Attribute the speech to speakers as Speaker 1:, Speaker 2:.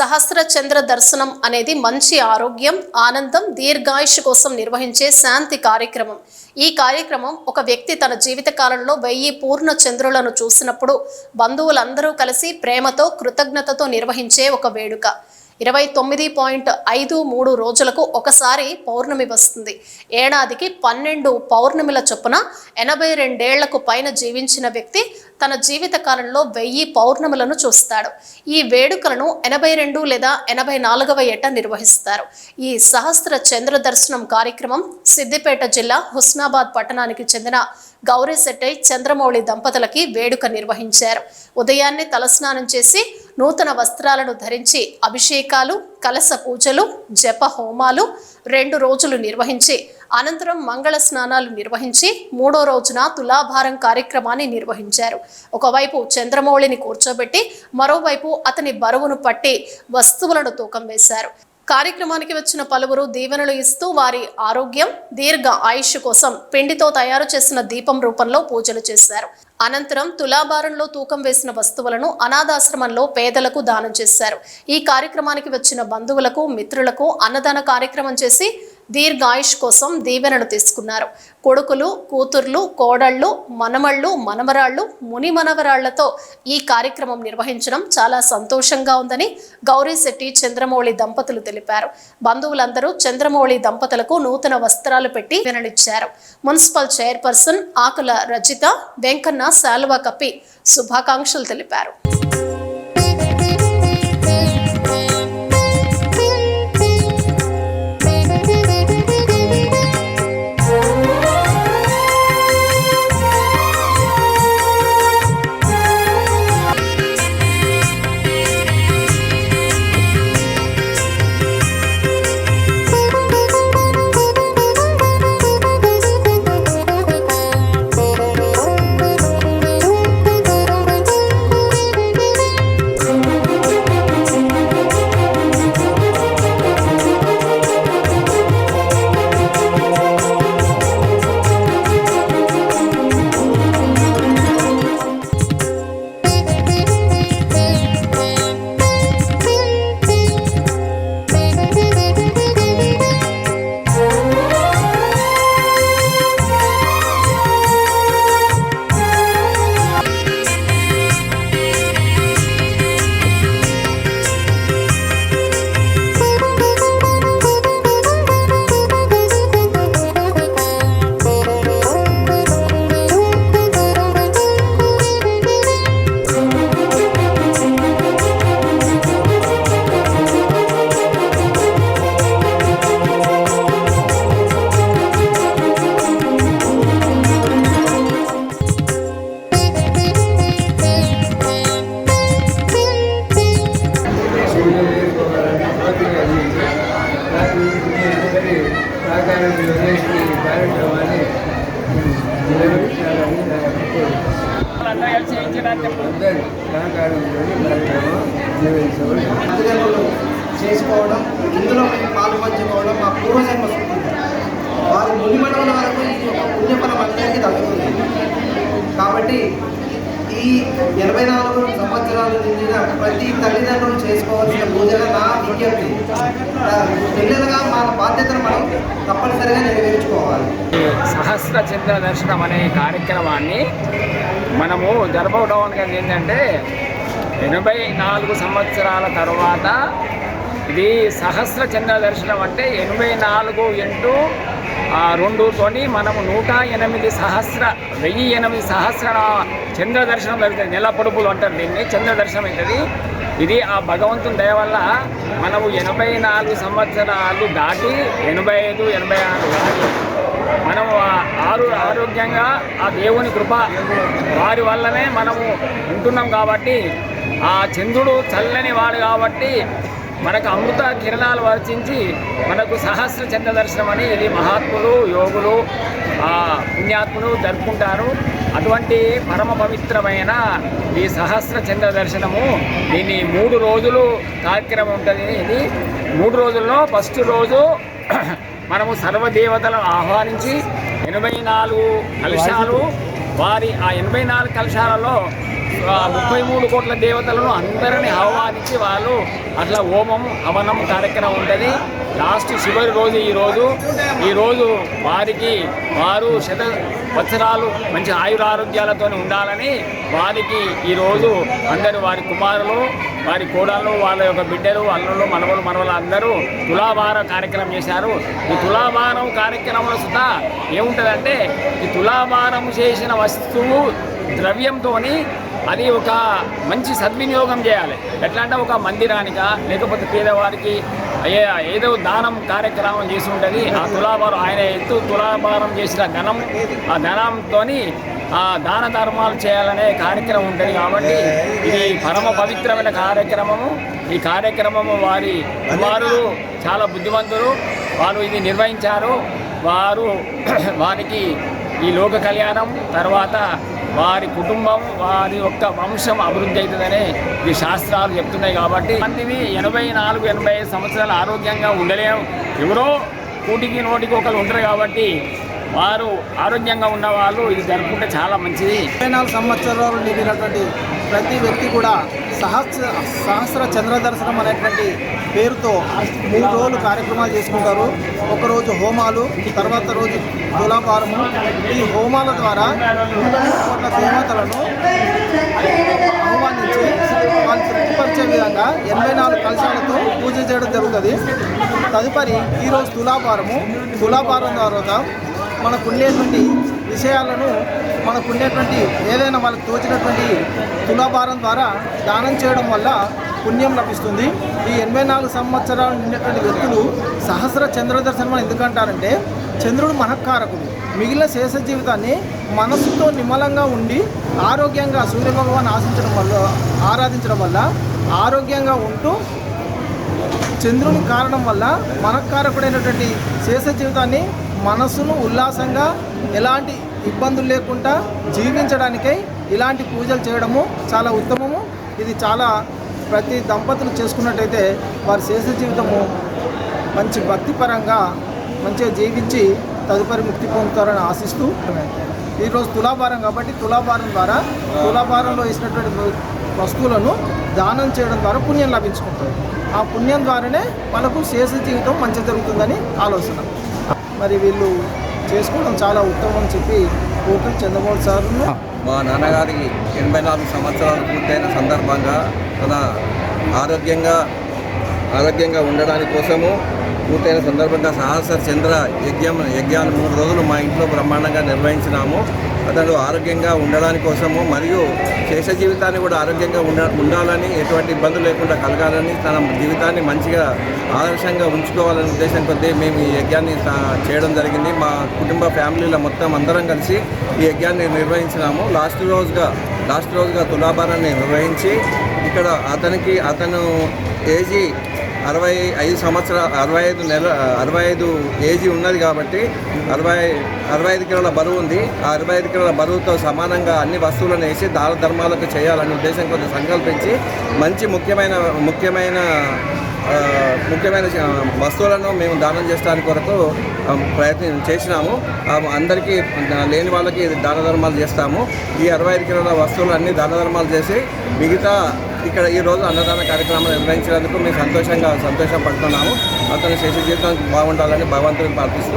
Speaker 1: సహస్ర చంద్ర దర్శనం అనేది మంచి ఆరోగ్యం ఆనందం దీర్ఘాయుష్ కోసం నిర్వహించే శాంతి కార్యక్రమం. ఈ కార్యక్రమం ఒక వ్యక్తి తన జీవితకాలంలో వెయ్యి పూర్ణ చంద్రులను చూసినప్పుడు బంధువులందరూ కలిసి ప్రేమతో కృతజ్ఞతతో నిర్వహించే ఒక వేడుక. ఇరవై తొమ్మిది పాయింట్ ఐదు మూడు రోజులకు ఒకసారి పౌర్ణమి వస్తుంది. ఏడాదికి పన్నెండు పౌర్ణమిల చొప్పున ఎనభై రెండేళ్ళకు పైన జీవించిన వ్యక్తి తన జీవిత కాలంలో వెయ్యి పౌర్ణములను చూస్తాడు. ఈ వేడుకలను ఎనభై రెండు లేదా ఎనభై నాలుగవ ఏట నిర్వహిస్తారు. ఈ సహస్ర చంద్ర దర్శనం కార్యక్రమం సిద్దిపేట జిల్లా హుస్నాబాద్ పట్టణానికి చెందిన గౌరీశెట్టై చంద్రమౌళి దంపతులకి వేడుక నిర్వహించారు. ఉదయాన్నే తలస్నానం చేసి నూతన వస్త్రాలను ధరించి అభిషేకాలు కలస పూజలు జప హోమాలు రెండు రోజులు నిర్వహించి అనంతరం మంగళ స్నానాలు నిర్వహించి మూడో రోజున తులాభారం కార్యక్రమాన్ని నిర్వహించారు. ఒకవైపు చంద్రమౌళిని కూర్చోబెట్టి మరోవైపు అతని బరువును పట్టి వస్తువులను తూకం వేశారు. కార్యక్రమానికి వచ్చిన పలువురు దీవెనలు ఇస్తూ వారి ఆరోగ్యం దీర్ఘ ఆయుష్ కోసం పిండితో తయారు చేసిన దీపం రూపంలో పూజలు చేశారు. అనంతరం తులాభారంలో తూకం వేసిన వస్తువులను అనాథాశ్రమంలో పేదలకు దానం చేశారు. ఈ కార్యక్రమానికి వచ్చిన బంధువులకు మిత్రులకు అన్నదాన కార్యక్రమం చేసి దీర్ఘాయుష్ కోసం దీవెనలు తీసుకున్నారు. కొడుకులు కూతుర్లు కోడళ్ళు మనమళ్ళు మనమరాళ్ళు ముని మనవరాళ్ళతో ఈ కార్యక్రమం నిర్వహించడం చాలా సంతోషంగా ఉందని గౌరీశెట్టి చంద్రమౌళి దంపతులు తెలిపారు. బంధువులందరూ చంద్రమౌళి దంపతులకు నూతన వస్త్రాలు పెట్టి వినలిచ్చారు మున్సిపల్ చైర్పర్సన్ ఆకుల రజిత వెంకన్న శాలువా కప్పి శుభాకాంక్షలు తెలిపారు.
Speaker 2: సహకారం వదిలేసి కార్యక్రమాన్ని నిర్వహించాలని అందరి సహకారం కార్యక్రమం నిర్వహించబడి
Speaker 3: చేసుకోవడం ఇందులో మేము పాల్పంచుకోవడం మా పూర్వజన్మ స్మృతి వారి మునిమడవల వరకు ఈ యొక్క పుణ్యఫలం అందరికీ తగ్గుతుంది కాబట్టి ఈ ఎనభై నాలుగు సంవత్సరాలు నిండిన ప్రతి తల్లిదండ్రులు చేసుకోవాల్సిన పూజగా నా విజ్ఞప్తి. పిల్లలుగా మన బాధ్యతను మనం తప్పనిసరిగా నెరవేర్చుకోవాలి.
Speaker 4: సహస్ర చంద్ర దర్శనం అనే కార్యక్రమాన్ని మనము జరపడం ఏంటంటే ఎనభై నాలుగు సంవత్సరాల తర్వాత ఇది సహస్ర చంద్ర దర్శనం అంటే ఎనభై నాలుగు ఇంటూ రెండుతోని మనము నూట ఎనిమిది సహస్ర వెయ్యి ఎనిమిది సహస్ర చంద్ర దర్శనం జరుగుతుంది నెల పొడుపులు అంటారు దీన్ని చంద్ర దర్శనం అవుతుంది ఇది ఆ భగవంతుని దయ వల్ల మనము ఎనభై నాలుగు సంవత్సరాలు దాటి ఎనభై ఐదు ఎనభై ఆరు దాటి మనము ఆరు ఆరోగ్యంగా ఆ దేవుని కృప వారి వల్లనే మనము ఉంటున్నాం కాబట్టి ఆ చంద్రుడు చల్లని వాడు కాబట్టి మనకు అమృత కిరణాలు వర్చించి మనకు సహస్ర చంద్ర దర్శనం అని ఇది మహాత్ములు యోగులు పుణ్యాత్ములు జరుపుకుంటారు. అటువంటి పరమ పవిత్రమైన ఈ సహస్ర చంద్ర దర్శనము దీన్ని మూడు రోజులు కార్యక్రమం ఉంటుంది. ఇది మూడు రోజుల్లో ఫస్ట్ రోజు మనము సర్వదేవతలను ఆహ్వానించి ఎనభై నాలుగు కలశాలు వారి ఆ ఎనభై నాలుగు కలశాలలో ముప్పై మూడు కోట్ల దేవతలను అందరిని ఆహ్వానించి వాళ్ళు అట్లా హోమం హవనం కార్యక్రమం ఉంటుంది. లాస్ట్ చివరి రోజు ఈ రోజు. ఈ రోజు వారికి వారు శత వత్సరాలు మంచి ఆయురారోగ్యాలతో ఉండాలని వారికి ఈరోజు అందరూ వారి కుమారులు వారి కోడళ్ళు వాళ్ళ యొక్క బిడ్డలు అల్లుళ్ళు మనవలు మనవలు అందరూ తులాభార కార్యక్రమం చేశారు. ఈ తులాభారం కార్యక్రమంలో సుతా ఏముంటుందంటే ఈ తులాభారం చేసిన వస్తువు ద్రవ్యంతో అది ఒక మంచి సద్వినియోగం చేయాలి. ఎట్లా అంటే ఒక మందిరానిక లేకపోతే పేదవారికి ఏదో దానం కార్యక్రమం చేసి ఉంటుంది ఆ తులాభారం ఆయన ఎత్తు తులాభారం చేసిన ధనం ఆ ధనంతో ఆ దాన ధర్మాలు చేయాలనే కార్యక్రమం ఉంటుంది కాబట్టి ఇది పరమ పవిత్రమైన కార్యక్రమము. ఈ కార్యక్రమము వారి కుమారులు చాలా బుద్ధిమంతులు. వారు ఇది నిర్వహించారు. వారు వారికి ఈ లోక కళ్యాణం తర్వాత వారి కుటుంబం వారి యొక్క వంశం అభివృద్ధి అవుతుందని ఈ శాస్త్రాలు చెప్తున్నాయి కాబట్టి మందిని ఎనభై నాలుగు ఎనభై ఐదు సంవత్సరాలు ఆరోగ్యంగా ఉండలేము. ఎవరో కూటికి నోటికి ఒకరు ఉంటారు కాబట్టి వారు ఆరోగ్యంగా ఉన్న వాళ్ళు ఇది జరుపుకుంటే చాలా మంచిది.
Speaker 3: ఇరవై నాలుగు సంవత్సరాలు నిండినటువంటి ప్రతి వ్యక్తి కూడా సహస్ర సహస్ర చంద్ర దర్శనం అనేటువంటి పేరుతో మూడు రోజులు కార్యక్రమాలు చేసుకుంటారు. ఒకరోజు హోమాలు తర్వాత రోజు తులాభారము. ఈ హోమాల ద్వారా కోట్ల దేవతలను ఆహ్వానించి వాళ్ళు తృప్తిపరిచే విధంగా ఎనభై నాలుగు కలశాలతో పూజ చేయడం జరుగుతుంది. తదుపరి ఈరోజు తులాభారము. తులాభారం తర్వాత మన ఉండేటువంటి విషయాలను మనకు ఉండేటువంటి ఏదైనా వాళ్ళకి తోచినటువంటి తులాభారం ద్వారా దానం చేయడం వల్ల పుణ్యం లభిస్తుంది. ఈ ఎనభై నాలుగు సంవత్సరాలు నిండినటువంటి వ్యక్తులు సహస్ర చంద్ర దర్శనం ఎందుకంటారంటే చంద్రుడు మనఃకారకుడు. మిగిలిన శేష జీవితాన్ని మనస్సుతో నిమ్మలంగా ఉండి ఆరోగ్యంగా సూర్యభగవాన్ ఆశించడం వల్ల ఆరాధించడం వల్ల ఆరోగ్యంగా ఉంటూ చంద్రుని కారణం వల్ల మనకారకుడైనటువంటి శేష జీవితాన్ని మనసును ఉల్లాసంగా ఎలాంటి ఇబ్బందులు లేకుండా జీవించడానికై ఇలాంటి పూజలు చేయడము చాలా ఉత్తమము. ఇది చాలా ప్రతి దంపతులు చేసుకున్నట్టయితే వారి శేష జీవితము మంచి భక్తిపరంగా మంచిగా జీవించి తదుపరి ముక్తి పొందుతారని ఆశిస్తూ ఈరోజు తులాభారం కాబట్టి తులాభారం ద్వారా తులాభారంలో వేసినటువంటి వస్తువులను దానం చేయడం ద్వారా పుణ్యం లభించుకుంటారు ఆ పుణ్యం ద్వారానే మనకు శేష జీవితం మంచి జరుగుతుందని ఆలోచన. మరి వీళ్ళు చేసుకోవడం చాలా ఉత్తమం అని చెప్పి కోటం చంద్రమోహన్ సార్ను
Speaker 5: మా నాన్నగారికి ఎనభై నాలుగు సంవత్సరాలు పూర్తయిన సందర్భంగా తన ఆరోగ్యంగా ఆరోగ్యంగా ఉండడానికి కోసము పూర్తయిన సందర్భంగా సహస్ర చంద్ర యజ్ఞం యజ్ఞాలు మూడు రోజులు మా ఇంట్లో బ్రహ్మాండంగా నిర్వహించినాము. అతడు ఆరోగ్యంగా ఉండడానికి కోసము మరియు శేష జీవితాన్ని కూడా ఆరోగ్యంగా ఉండ ఉండాలని ఎటువంటి ఇబ్బందులు లేకుండా కలగాలని తన జీవితాన్ని మంచిగా ఆదర్శంగా ఉంచుకోవాలనే ఉద్దేశం కొద్దీ మేము ఈ యజ్ఞాన్ని చేయడం జరిగింది. మా కుటుంబ ఫ్యామిలీలో మొత్తం అందరం కలిసి ఈ యజ్ఞాన్ని నిర్వహించినాము. లాస్ట్ రోజుగా లాస్ట్ రోజుగా తులాభారాన్ని నిర్వహించి ఇక్కడ అతనికి అతను ఏజీ అరవై ఐదు సంవత్సరాలు అరవై ఐదు నెల అరవై ఐదు ఏజీ ఉన్నది కాబట్టి అరవై అరవై ఐదు కిలోల బరువు ఉంది. ఆ అరవై ఐదు కిలోల బరువుతో సమానంగా అన్ని వస్తువులను వేసి దాన ధర్మాలకు చేయాలనే ఉద్దేశం కొంత సంకల్పించి మంచి ముఖ్యమైన ముఖ్యమైన ముఖ్యమైన వస్తువులను మేము దానం చేయడానికి కొరకు ప్రయత్నం చేసినాము. అందరికీ లేని వాళ్ళకి దాన ధర్మాలు చేస్తాము. ఈ అరవై ఐదు కిలోల వస్తువులు దాన ధర్మాలు చేసి మిగతా ఇక్కడ ఈ రోజు అన్నదాన కార్యక్రమాలు నిర్వహించినందుకు మేము సంతోషంగా సంతోషపడుతున్నాము. అతను శేష జీవితం బాగుండాలని భగవంతుని ప్రార్థిస్తూ